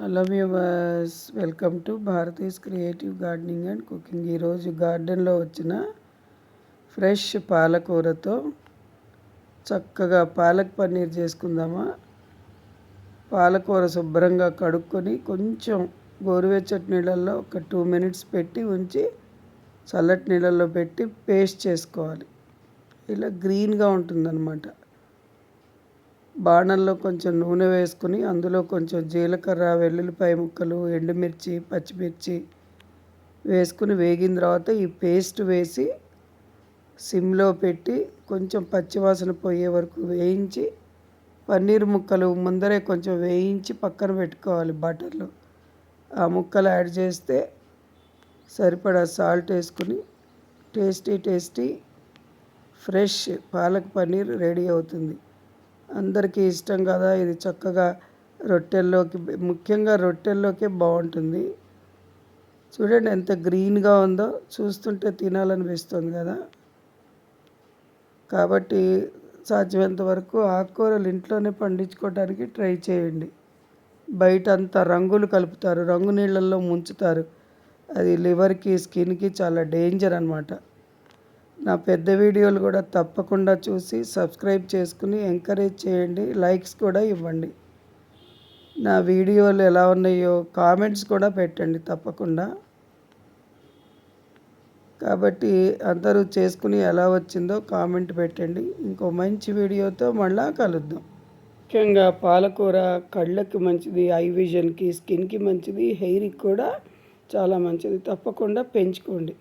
Hello viewers welcome to Bharathi's creative gardening and cooking ఈరోజు గార్డెన్లో వచ్చిన ఫ్రెష్ పాలకూరతో చక్కగా పాలక్ పన్నీర్ చేసుకుందామా? పాలకూర శుభ్రంగా కడుక్కొని కొంచెం గోరువెచ్చటి నీళ్ళల్లో ఒక టూ మినిట్స్ పెట్టి ఉంచి చల్లటి నీళ్ళల్లో పెట్టి పేస్ట్ చేసుకోవాలి. ఇలా గ్రీన్గా ఉంటుందన్నమాట. బాణంలో కొంచెం నూనె వేసుకుని అందులో కొంచెం జీలకర్ర వెల్లుల్లిపాయ ముక్కలు ఎండుమిర్చి పచ్చిమిర్చి వేసుకుని వేగిన తర్వాత ఈ పేస్ట్ వేసి సిమ్లో పెట్టి కొంచెం పచ్చివాసన పోయే వరకు వేయించి పన్నీర్ ముక్కలు ముందరే కొంచెం వేయించి పక్కన పెట్టుకోవాలి బటర్లో. ఆ ముక్కలు యాడ్ చేస్తే సరిపడా సాల్ట్ వేసుకుని tasty tasty fresh palak paneer ready అవుతుంది. అందరికీ ఇష్టం కదా ఇది చక్కగా రొట్టెల్లోకి ముఖ్యంగా రొట్టెల్లోకే బాగుంటుంది. చూడండి ఎంత గ్రీన్గా ఉందో చూస్తుంటే తినాలనిపిస్తుంది కదా. కాబట్టి సాధ్యమైనంత వరకు ఆకుకూరలు ఇంట్లోనే పండించుకోవడానికి ట్రై చేయండి. బయట అంతా రంగులు కలుపుతారు రంగు నీళ్ళల్లో ముంచుతారు. అది లివర్కి స్కిన్కి చాలా డేంజర్ అనమాట నా పెద్ద వీడియోలు కూడా తప్పకుండా చూసి సబ్స్క్రైబ్ చేసుకుని ఎంకరేజ్ చేయండి. లైక్స్ కూడా ఇవ్వండి. నా వీడియోలు ఎలా ఉన్నాయో కామెంట్స్ కూడా పెట్టండి తప్పకుండా. కాబట్టి అందరూ చేసుకుని ఎలా వచ్చిందో కామెంట్ పెట్టండి. ఇంకో మంచి వీడియోతో మళ్ళా కలుద్దాం. ముఖ్యంగా పాలకూర కళ్ళకి మంచిది ఐ విజన్కి స్కిన్కి మంచిది హెయిర్కి కూడా చాలా మంచిది. తప్పకుండా పెంచుకోండి.